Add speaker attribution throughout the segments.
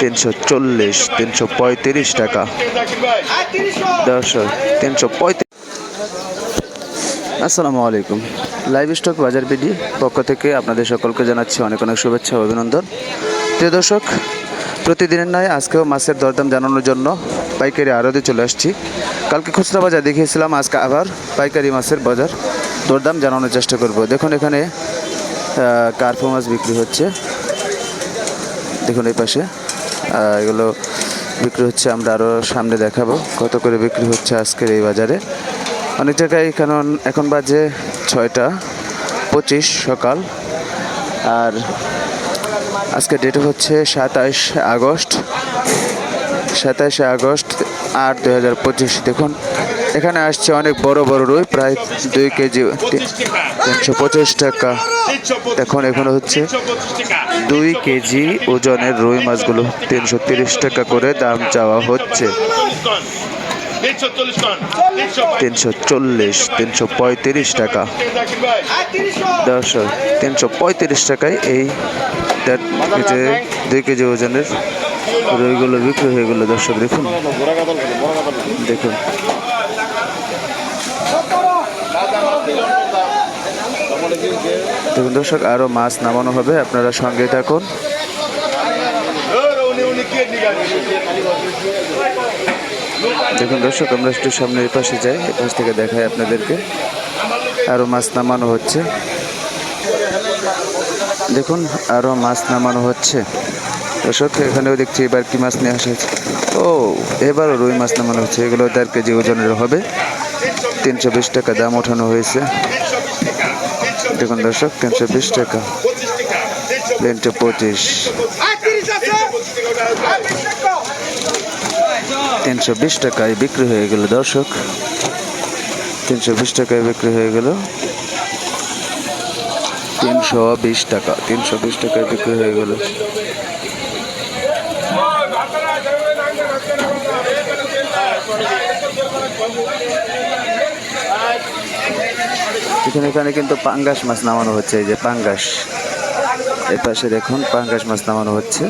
Speaker 1: তিনশো চল্লিশ, তিনশো পঁয়ত্রিশ টাকা। তিনশো পঁয়ত্রিশ। আসসালামু আলাইকুম। লাইভ স্টক বাজার বিডি পক্ষ থেকে আপনাদের সকলকে জানাচ্ছি অনেক অনেক শুভেচ্ছা অভিনন্দন। প্রিয় দর্শক, প্রতিদিনের নয় আজকেও মাছের দরদাম জানানোর জন্য পাইকারি আড়তে চলে আসছি। কালকে খুচরা বাজার দেখিয়েছিলাম, আজকে আবার পাইকারি মাছের বাজার দরদাম জানানোর চেষ্টা করব। দেখুন এখানে কার্পো মাছ বিক্রি হচ্ছে। দেখুন এই পাশে। এগুলো বিক্রি হচ্ছে, আমরা আরও সামনে দেখাবো কত করে বিক্রি হচ্ছে আজকের এই বাজারে। অনেক জায়গায় কারণ এখন বাজে ছয়টা পঁচিশ সকাল। আর আজকে ডেট হচ্ছে সাতাইশ আগস্ট। সাতাইশে আগস্ট আট দুই হাজার পঁচিশ। দেখুন, এখানে আসছে অনেক বড় বড় রুই, প্রায় দুই কেজি, তিনশো পঁচিশ টাকা। এখন এখানে হচ্ছে দুই কেজি ওজনের রুই মাছগুলো তিনশো তিরিশ টাকা করে দাম চাওয়া হচ্ছে। তিনশো চল্লিশ, তিনশো পঁয়ত্রিশ টাকা। দশশো তিনশো পঁয়ত্রিশ টাকায় এই কেজি, দুই কেজি ওজনের রুইগুলো বিক্রি হয়ে গেলো। দর্শক, দেখুন। দেখুন। দেখুন দর্শক আরও মাছ নামানো হবে, আপনারা সঙ্গে থাকুন। দেখুন দর্শক, আমরা একটু সামনে এই পাশে যাই, এই পাশ থেকে দেখাই আপনাদেরকে। আরও মাছ নামানো হচ্ছে। দেখুন আরও মাছ নামানো হচ্ছে। দর্শক, এখানেও দেখছি এবার কি মাছ নিয়ে আসা হয়েছে ও, এবারও রুই মাছ নামানো হচ্ছে। এগুলো দেড় কেজি ওজনের হবে। তিনশো বিশ টাকা দাম ওঠানো হয়েছে। দেখুন দর্শক, তিনশো বিশ টাকা। তিনশো পঁচিশ। তিনশো বিশ টাকায় বিক্রি হয়ে গেল দর্শক। তিনশো বিশ টাকায় বিক্রি হয়ে গেল। তিনশো বিশ টাকা, তিনশো বিশ টাকায় বিক্রি হয়ে গেল। এখানে এখানে কিন্তু পাঙ্গাস মাছ নামানো হচ্ছে, এই যে পাঙ্গাস। এই পাশে দেখুন, পাঙ্গাস মাছ নামানো হচ্ছে।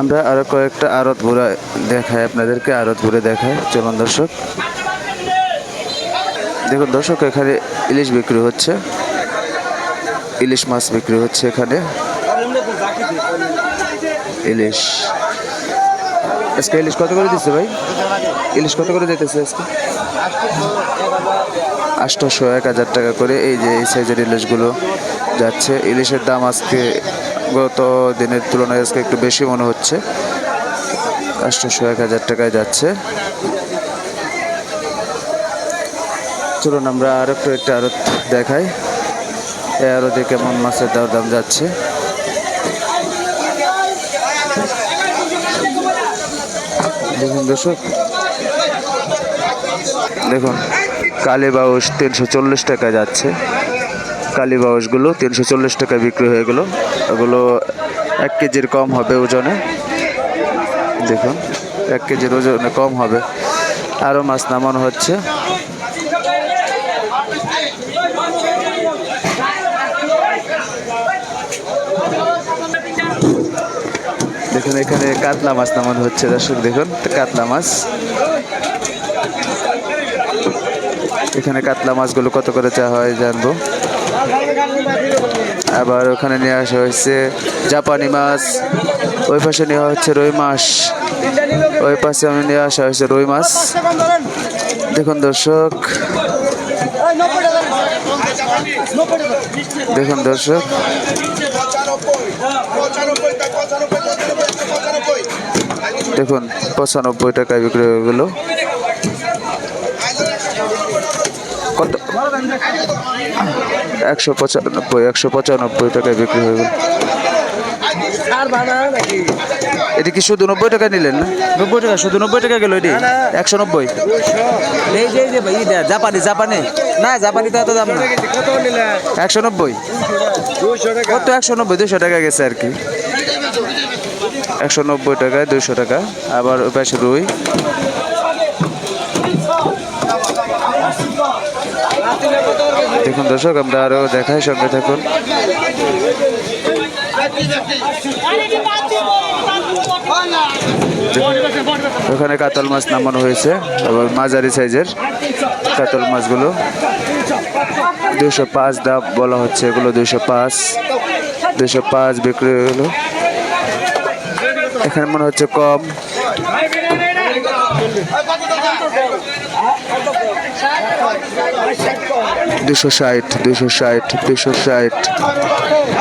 Speaker 1: আমরা আরও কয়েকটা আড়ত ঘুরে দেখাই, আপনাদেরকে আড়ত ঘুরে দেখাই। চলুন দর্শক। দেখুন দর্শক, এখানে ইলিশ বিক্রি হচ্ছে। ইলিশ মাছ বিক্রি হচ্ছে এখানে। ইলিশ। আজকে ইলিশ কত করে দিচ্ছে ভাই? ইলিশ কত করে দিতেছে আজকে? আটশোশো এক হাজার টাকা করে এই যে এই সাইজের ইলিশগুলো যাচ্ছে। ইলিশের দাম আজকে গত দিনের তুলনায় আজকে একটু বেশি মনে হচ্ছে। আটশোশো এক হাজার টাকায় যাচ্ছে। চলুন আমরা আর একটু একটা আরত দেখাই। এই আরতে কেমন মাছের দর দাম যাচ্ছে। দেখুন দর্শক। দেখুন, কালী বাউস তিনশো চল্লিশ টাকা যাচ্ছে। কালীবাউসগুলো তিনশো চল্লিশ টাকায় বিক্রি হয়ে গেল। ওগুলো এক কেজির কম হবে ওজনে। দেখুন, এক কেজির ওজনে কম হবে। আরও মাছ নামানো হচ্ছে। দেখুন এখানে কাতলা মাছ নামানো হচ্ছে, দর্শক দেখুন কাতলা মাছ। এখানে কাতলা মাছগুলো কত করে চাওয়া হয় জানব। আবার ওখানে নিয়ে আসা হয়েছে জাপানি মাছ, ওই পাশে নেওয়া হচ্ছে রুই মাছ, ওই পাশে আমি নিয়ে আসা হয়েছে রুই মাছ। দেখুন দর্শক দেখুন দর্শক। দেখুন পঁচানব্বই টাকায় বিক্রি হয়ে গেল। কত? একশো পঁচানব্বই একশো পঁচানব্বই টাকায় বিক্রি হয়ে গেল। এটা কি শুধু নব্বই টাকা নিলেন না? নব্বই টাকা শুধু নব্বই টাকা গেল এটি? একশো নব্বই।
Speaker 2: জাপানি জাপানি। না জাপানি তো এত দাম না।
Speaker 1: একশো নব্বই। কত? একশো নব্বই দুশো টাকা গেছে আর কি। একশো নব্বই টাকায় দুশো টাকা। আবার ওই পাশে রুই। দেখুন দর্শক, আমরা আরও দেখাই, সঙ্গে থাকুন। ওখানে কাতল মাছ নামানো হয়েছে, আবার মাঝারি সাইজের কাতল মাছগুলো। দুশো পাঁচ দাম বলা হচ্ছে, এগুলো দুশো পাঁচ দুশো পাঁচ বিক্রি হলো। এখানে মনে হচ্ছে কম। দুশো ষাট দুশো ষাট দুশো ষাট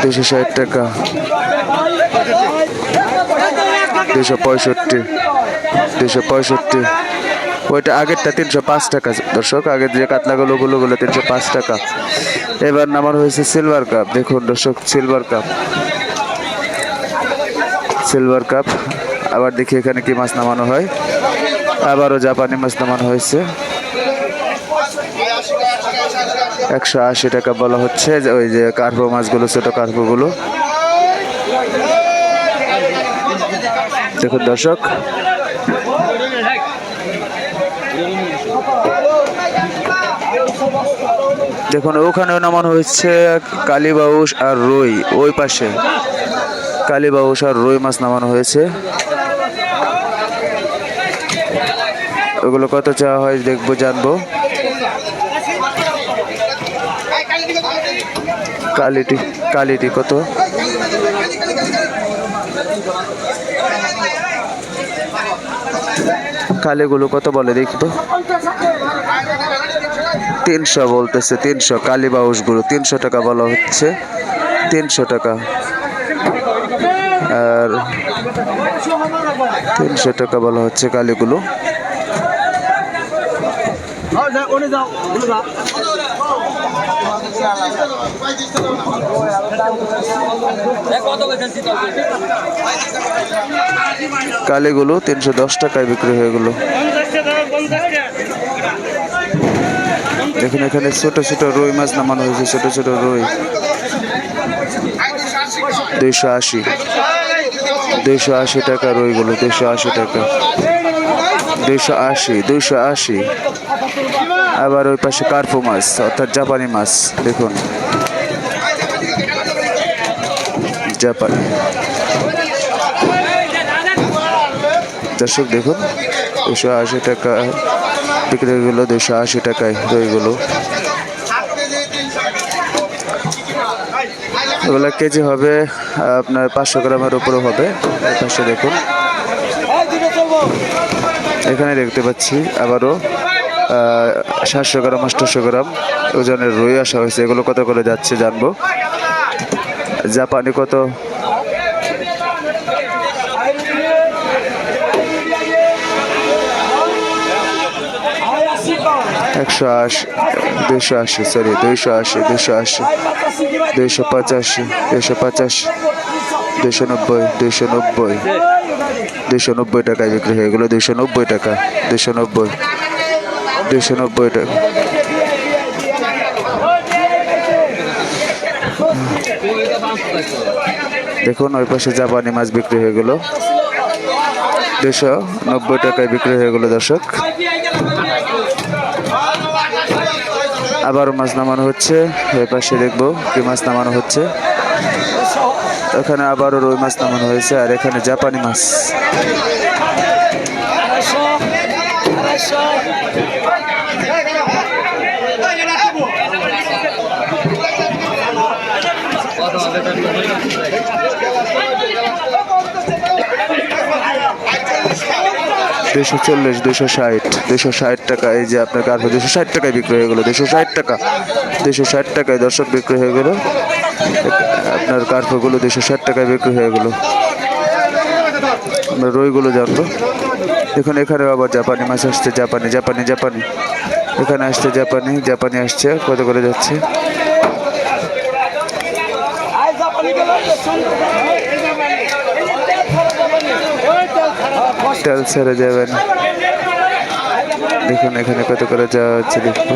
Speaker 1: দুশো ষাট টাকা। দুশো পঁয়ষট্টি দুশো পঁয়ষট্টি। ওইটা আগেরটা তিনশো পাঁচ টাকা, দর্শক আগের যে কাতলাগুলো গুলো গুলো তিনশো পাঁচ টাকা। এবার নামার হয়েছে সিলভার কাপ দেখুন দর্শক সিলভার কাপ সিলভার কাপ আবার দেখি এখানে কি মাছ নামানো হয়। আবারও জাপানি মাছ নামানো হয়েছে। একশো আশি টাকা বলা হচ্ছে ওই যে কার্পো মাছগুলো, ছোট কার্পোগুলো। দেখুন দর্শক। দেখুন, ওখানেও নামানো হচ্ছে কালীবাউস আর রুই, ওই পাশে। কালীবাউস আর রুই মাছ নামানো হয়েছে। ওগুলো কত চাওয়া হয় দেখব, জানব। কালিটি কালিটি কত? কালিগুলো কত বলে দেখব? তিনশো বলতেছে, তিনশো। কালী বাউসগুলো তিনশো টাকা বলা হচ্ছে। তিনশো টাকা। আর তিনশো টাকা বলা হচ্ছে কালীগুলো। কালীগুলো তিনশো দশ টাকায় বিক্রি হয়ে গেলো। দেখুন এখানে ছোট ছোট রুই মাছ নামানো হয়েছে, ছোট ছোট রুই। দুইশো আশি। দুইশো আশি টাকা রুইগুলো, দুইশো আশি টাকা। দুইশো আশি দুইশো আশি। আবার ওই পাশে কার্পো মাছ, অর্থাৎ জাপানি মাছ, দেখুন। জাপানি। দর্শক, দেখুন দুশো আশি টাকা বিক্রি হয়ে গেলো দুশো আশি টাকায় রইগুলো। এগুলো কেজি হবে আপনার পাঁচশো গ্রামের উপরে হবে। পাঁচশো দেখুন। এখানে দেখতে পাচ্ছি আবারও সাতশো গ্রাম আটশোশো গ্রাম ওজনের রুই আসা হয়েছে। এগুলো কত করে যাচ্ছে জানব? জাপানি কত একশো আশি দুইশো আশি সরি দুইশো আশি দুইশো আশি দুইশো পঁচাশি দুইশো পঁচাশি দুইশো নব্বই দুইশো নব্বই দুইশো নব্বই টাকায় বিক্রি হয়ে গেলো দুইশো নব্বই টাকা দুইশো নব্বই দুইশো নব্বই টাকা। দেখুন, ওই পাশে জাপানি মাছ বিক্রি হয়ে গেল দুশো নব্বই টাকায় বিক্রি হয়ে গেল, দর্শক। আবারও মাছ নামানো হচ্ছে। ওই পাশে দেখব কি মাছ নামানো হচ্ছে। এখানে আবারও রুই মাছ নামানো হয়েছে, আর এখানে জাপানি মাছ। দুশো চল্লিশ দুশো ষাট দুশো ষাট টাকা, এই যে আপনার কার্পো দুশো ষাট টাকায় বিক্রি হয়ে গেলো দুশো ষাট টাকা দুশো ষাট টাকায় দর্শক বিক্রি হয়ে গেলো, আপনার কার্পোগুলো দুশো ষাট টাকায় বিক্রি হয়ে গেলো। আমরা রইগুলো জানব। দেখুন এখানে আবার জাপানি মাছ আসছে, জাপানি জাপানি জাপানি। এখানে আসছে জাপানি জাপানি আসছে, কত করে যাচ্ছে? তেল ছেড়ে যাবেন। দেখুন, এখানে কত করে যাওয়া হচ্ছে দেখব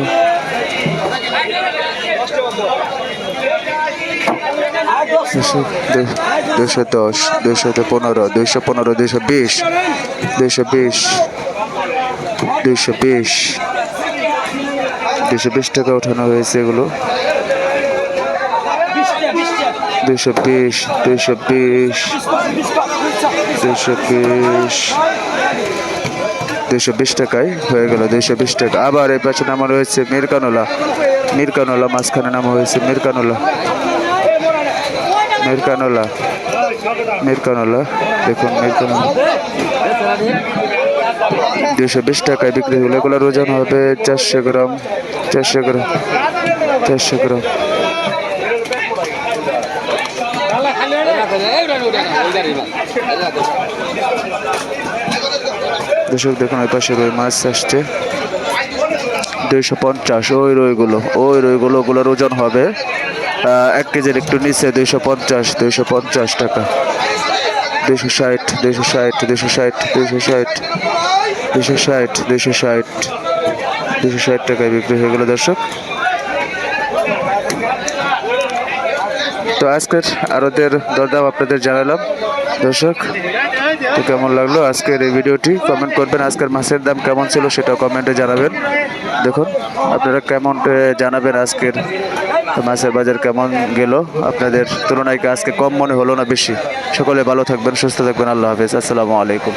Speaker 1: দুশো, দু- দুশো দশ, দুশো পনেরো দুশো পনেরো, দুশো বিশ দুশো বিশ দুশো বিশ। দুশো বিশ টাকা ওঠানো হয়েছে এগুলো। দুশো বিশ দুশো বিশ দুশো বিশ দুশো বিশ টাকায় হয়ে গেল দুশো বিশ টাকা। আবার এই পাশে নামা রয়েছে মিরকানোলা মিরকানোলা মাঝখানে নামা হয়েছে মিরকানোলা মিরকানোলা মিরকানোলা দেখুন মিরকানোলা দুশো বিশ টাকায় বিক্রি হলো। এগুলোর ওজন হবে, চারশো গ্রাম চারশো গ্রাম চারশো গ্রাম। দর্শক দেখুন, ওই পাশে রুই মাছ আসছে। দুইশো পঞ্চাশ, ওই রইগুলো ওই রইগুলো ওগুলোর ওজন হবে এক কেজির একটু নিচে, দুইশো পঞ্চাশ দুইশো পঞ্চাশ টাকা। দুইশো ষাট দুইশো ষাট দুইশো ষাট দুইশো ষাট দুইশো ষাট দুইশো ষাট দুইশো ষাট টাকায় বিক্রি হয়ে গেল দর্শক। আজকের আরতের দরদাম আপনাদের জানালাম। দর্শক, তো কেমন লাগল আজকের এই ভিডিওটি? কমেন্ট করবেন, আজকের মাছের দাম কেমন ছিল সেটা কমেন্টে জানাবেন। দেখুন, আপনারা কেমন জানাবেন আজকের মাছের বাজার কেমন গেল? আপনাদের তুলনায় আজকে কম মনে হলো না বেশি? সকলে ভালো থাকবেন, সুস্থ থাকবেন, আল্লাহ হাফেজ। আসসালামু আলাইকুম।